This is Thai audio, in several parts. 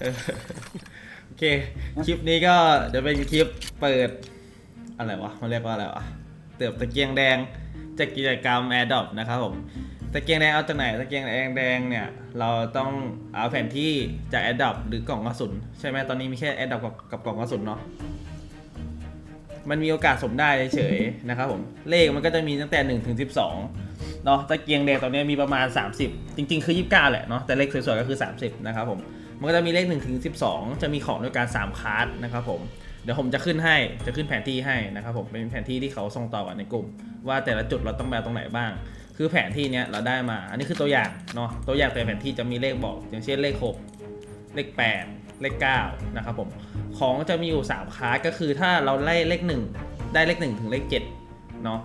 เออโอเค คลิปนี้ก็จะเป็นคลิปเปิด อะไรวะมันเรียกว่าอะไรวะ เติบตะเกียงแดงจากกิจกรรม a อ d o p นะครับผม ตะเกียงแดงเอาจากไหน ตะเกียงแดงแดงเนี่ย เราต้องเอาแผนที่จาก a อ d o p หรือกล่องกระสุน ใช่ไหมตอนนี้มีแค่ a อ d o p กับกับกล่องกระสุนเนาะ มันมีโอกาสสมได้เฉยๆนะครับผม เลขมันก็จะมีตั้งแต่1ถึง12 เนาะตะเกียงแดงตอนนี้มีประมาณ 30 จริง ๆ คือ 29 แหละเนาะแต่เลขสวยๆก็คือ 30 นะครับผม มันก็จะมีเลข1ถึง12 จะมีของด้วยการ3คาร์ดนะครับผมเดี๋ยวผมจะขึ้นให้จะขึ้นแผนที่ให้นะครับผมเป็นแผนที่ที่เขาส่งต่อกันในกลุ่ม ว่าแต่ละจุดเราต้องไปตรงไหนบ้าง คือแผนที่เนี้ยเราได้มา อันนี้คือตัวอย่างเนาะตัวอย่างแต่แผนที่จะมีเลขบอก อย่างเช่นเลข 6 เลข 8 เลข9นะครับผมของจะมีอยู่3คาร์ดก็คือถ้าเราไล่เลข 1 ได้เลข 1 ถึงเลข7เนาะ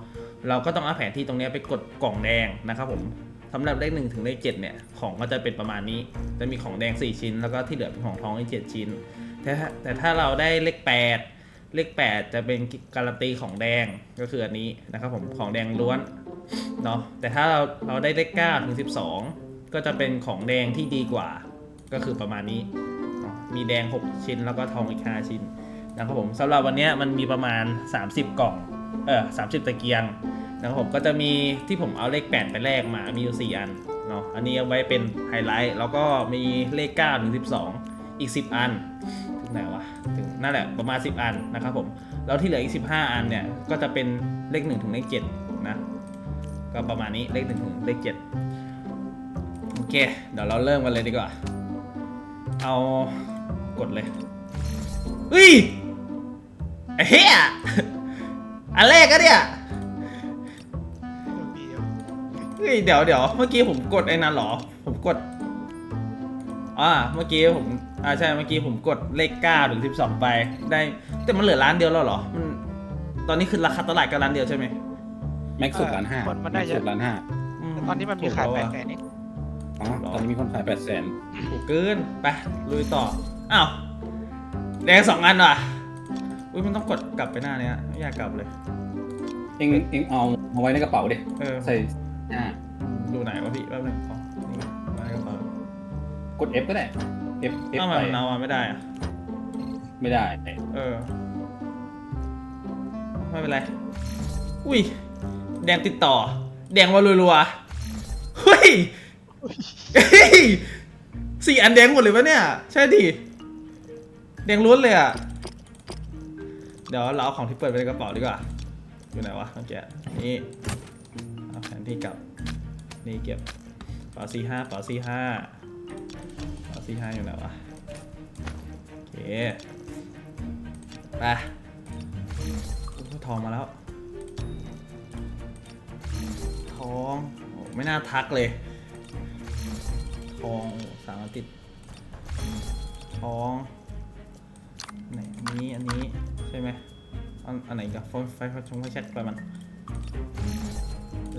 เราก็ต้องเอาแผนที่ตรงนี้ไปกดกล่องแดงนะครับผมสำหรับเลข1ถึงเลข7เนี่ยของก็จะเป็นประมาณนี้ จะมีของแดง 4 ชิ้น แล้วก็ที่เหลือเป็นของทองอีก7ชิ้น แต่ถ้าแต่ถ้าเราได้เลข 8 เลข 8 จะเป็นการันตีของแดงก็คืออันนี้นะครับผมของแดงล้วนเนาะแต่ถ้าเราเราได้เลข9ถึง12 ก็จะเป็นของแดงที่ดีกว่า ก็คือประมาณนี้ มีแดง 6 ชิ้น แล้วก็ทองอีก5ชิ้นนะครับผมสำหรับวันนี้มันมีประมาณ 30 กล่องเออ30 ตะเกียง นะครับผมก็จะมีที่ผมเอาเลข 8 ไปแลกมามีอยู่ 4 อันเนาะอันนี้เอาไว้เป็นไฮไลท์แล้วก็มีเลข9ถึง12 อีก 10 อันถึงไหนวะถึงนั่นแหละประมาณ 10 อันนะครับผมแล้วที่เหลืออีก 15 อันเนี่ยก็จะเป็นเลข 1 ถึงเลข7นะก็ประมาณนี้เลข 1 ถึงเลข7โอเค เดี๋ยวเราเริ่มกันเลยดีกว่า เอากดเลยเฮ้ยเหี้ยอันแรกก็เนี่ย ฮ้ยเดี๋ยวเดี๋ยวเมื่อกี้ผมกดไอ้นั่นเหรอ ผมกดอ่าเมื่อกี้ผมอ่าใช่เมื่อกี้ผมกดเลข9ถึง12ไปได้ แต่มันเหลือร้านเดียวแล้วเหรอมันตอนนี้คือราคาตลาดก็ร้านเดียวใช่ไหมแม็กสุดล้านห้ามันมันได้แม็กเยอะ สุดล้านห้าแต่ตอนนี้มันมีขายถูกแปล้วดอะแสนเองอ๋อตอนนี้มีคนขายแปดแสนถูกเกินไปลุยต่ออ้าวแดงสองอันว่ะอุ้ยมันต้องกดกลับไปหน้าเนี้ยไม่อยากกลับเลย เอ็งเอ็งเอาเอาไว้ในกระเป๋าดิเออใส่ อ่าดูไหนวะพี่แป๊บนึงอ๋อนี่มาในกระเป๋ากด F ก็ได้ F F อ้าวไปมันเอามาไม่ได้อะไม่ได้ เออ ไม่เป็นไร อุ้ย แดงติดต่อ แดงว่ารัวๆเฮ้ยเฮ้ยสี่อันแดงหมดเลยวะเนี่ย ใช่ดิ แดงล้วนเลยอะ เดี๋ยวเราเอาของที่เปิดไปในกระเป๋าดีกว่า อยู่ไหนวะเมื่อกี้นี่เอาแผ นที่กลับ นี่เก็บเป๋าสี่ห้าเป๋าสี่ห้าเป๋าสี่ห้าอยู่ไหนวะ โอเค ไปโอ้โหทองมาแล้ว ทองอไม่น่าทักเลย ทองสามติด ทองไหนนี้อันนี้ใช่ไหมอันอันไหนกับไฟไฟไฟชงไฟแช็กไปมัน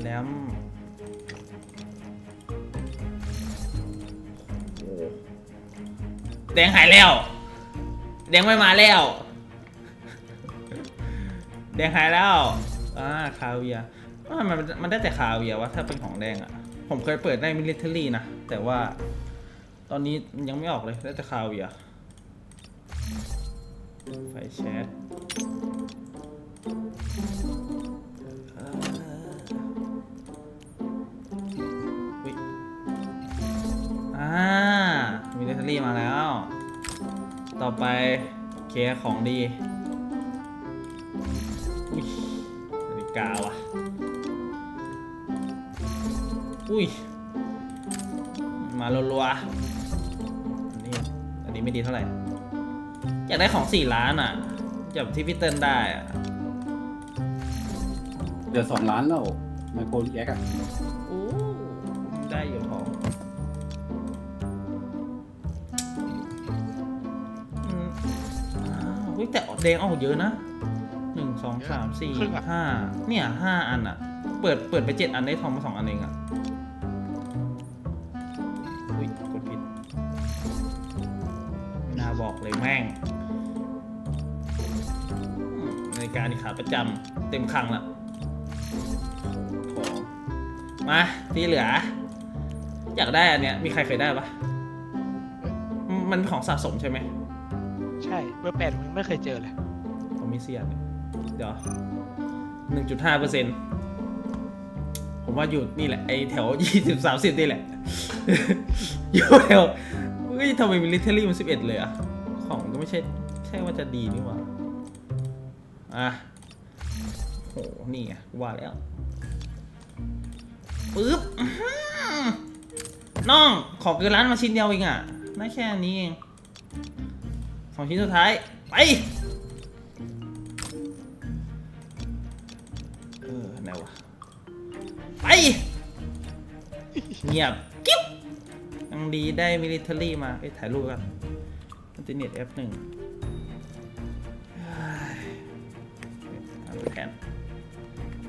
แหล้วแดงหายแล้ว แดงไม่มาแล้ว แดงหายแล้ว อ่าคาเวียร์อ่ามันมันได้แต่คาเวียร์วะถ้าเป็นของแดงอะ่ะผมเคยเปิดได้มิลิเทอรี่นะ แต่ว่า ตอนนี้ยังไม่ออกเลยได้แต่คาเวียร์ไฟแชท ต่อไปเคลียร์ของดีอุ้ยนาฬิกาว่ะ อุ้ย มารัวๆอันนี้อันนี้ไม่ดีเท่าไหร่ อยากได้ของสี่ล้านอะแบบที่พี่เติ้ลได้อะเหลือสองล้านแล้วไมโครแยกอะอู้ได้อยู่ของ ฮ้ยแต่แดงออกเยอะนะหนึ่งสองสามสี่ห้าเนี่ยห้าอันอะเปิดเปิดไปเจ็ดอันได้ทองมาสองอันเองอะอุ้ยกดผิดไม่น่าบอกเลยแม่งอืมนาฬิกานี่ขาประจำเต็มคลังละของมาที่เหลือ อยากได้อันเนี้ยมีใครเคยได้ปะมมันของสะสมใช่ไหม ใช่เบอร์แปดผมยังไม่เคยเจอเลย ผมไมีเสียดเดี๋ยวหนึ่งจุดห้าเปอร์เซ็นต์ผมว่าอยู่นี่แหละไอแถวยี่สิบสามสิบนี่แหละ อยู่แถวเฮ้ยทำไมมิลิเทอรี่มันสิบเอ็ดเลยอะของก็ไม่ใช่ใช่ว่าจะดีนี่หว่าอะโหนี่ไงว่าแล้วปึ๊บน้อง ขอเกินร้านมาชิ้นเดียวเองอะได้แค่นี้เอง สองชิ้นสุดท้าย ไปเออไหนวะไป เงียบ กิ๊บยังดีได้มิลิเทอรี่มาไปถ่ายรูปกันอันติเน็ต F1 เอาแผน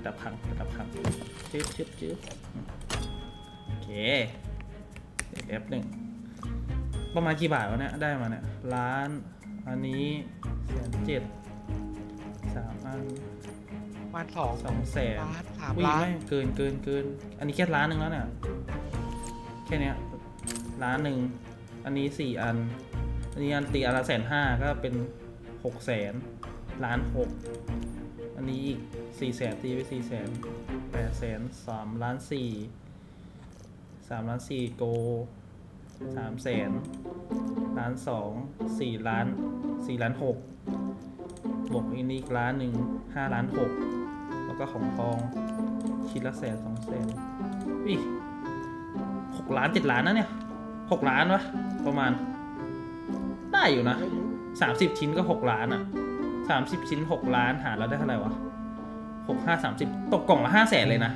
ดับพังดับพังจึ๊บจึ๊บจึ๊บโอเค F1 ประมาณกี่บาทวะเนี่ย ได้มาเนี่ยล้าน อันนี้แสนเจ็ดสามอันประมาณสองสองแสนล้านสามอุ้ยล้านไม่เกินเกินเกิน อันนี้แค่ล้านหนึ่งแล้วเนี่ยแค่เนี้ยล้านหนึ่งอันนี้สี่อัน อันนี้อันตีอันละแสนห้าก็เป็นหกแสนล้านหกอันนี้อีกสี่แสนตีไปสี่แสนแปดแสนสามล้านสี่สามล้านสี่โกสามแสน ล้านสองสี่ล้านสี่ล้านหกบวกอีนี้อีกล้านหนึ่งห้าล้านหกแล้วก็ของทองชิ้นละแสนสองแสนวิหกล้านเจ็ดล้านนะเนี่ยหกล้านวะประมาณ ได้อยู่นะสามสิบชิ้นก็หกล้านอะสามสิบชิ้นหกล้านหารแล้วได้เท่าไหร่วะหกห้าสามสิบตกกล่องละห้าแสนเลยนะ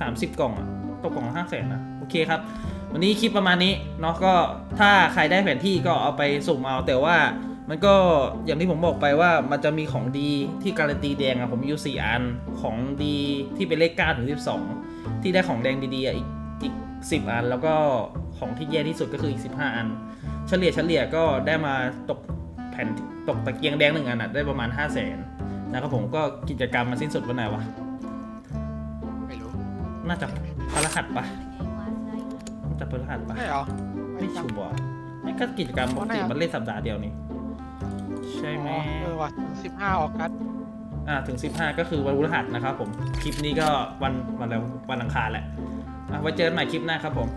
สามสิบกล่องอะตกกล่องละห้าแสนนะโอเคครับ วันนี้คลิปประมาณนี้เนาะก็ถ้าใครได้แผนที่ก็เอาไปสุ่มเอาแต่ว่ามันก็อย่างที่ผมบอกไปว่ามันจะมีของดีที่การันตีแดงอะผมมีอยู่สี่อันของดีที่เป็นเลข9ถึง12 ที่ได้ของแดงดีๆอะอีกอีก10 อัน แล้วก็ของที่แย่ที่สุดก็คืออีก 15 อัน เฉลี่ยเฉลี่ยก็ได้มาตกแผ่นตกตะเกียงแดงหนึ่งอันอะได้ประมาณ 5 0 0 0 0นนะครับผมก็กิจกรรมมันสิ้นสุดวันไหนวะไม่รู้น่าจะพฤหัสปะน่า จะพฤหัสปะไม่เหรอไม่จำชัวร์ไม่ก็กิจกรรมปกติวันไหนอะมันเล่นสัปดาห์เดียวนี่ใช่ไหมอ๋อเออว่ะสิบห้าออกัสอ่าถึง 15 ก็คือวันพฤหัสนะครับผม คลิปนี้ก็วันวันแล้ววันอังคารแหละอะไว้เจอกันใหม่คลิปหน้าครับผม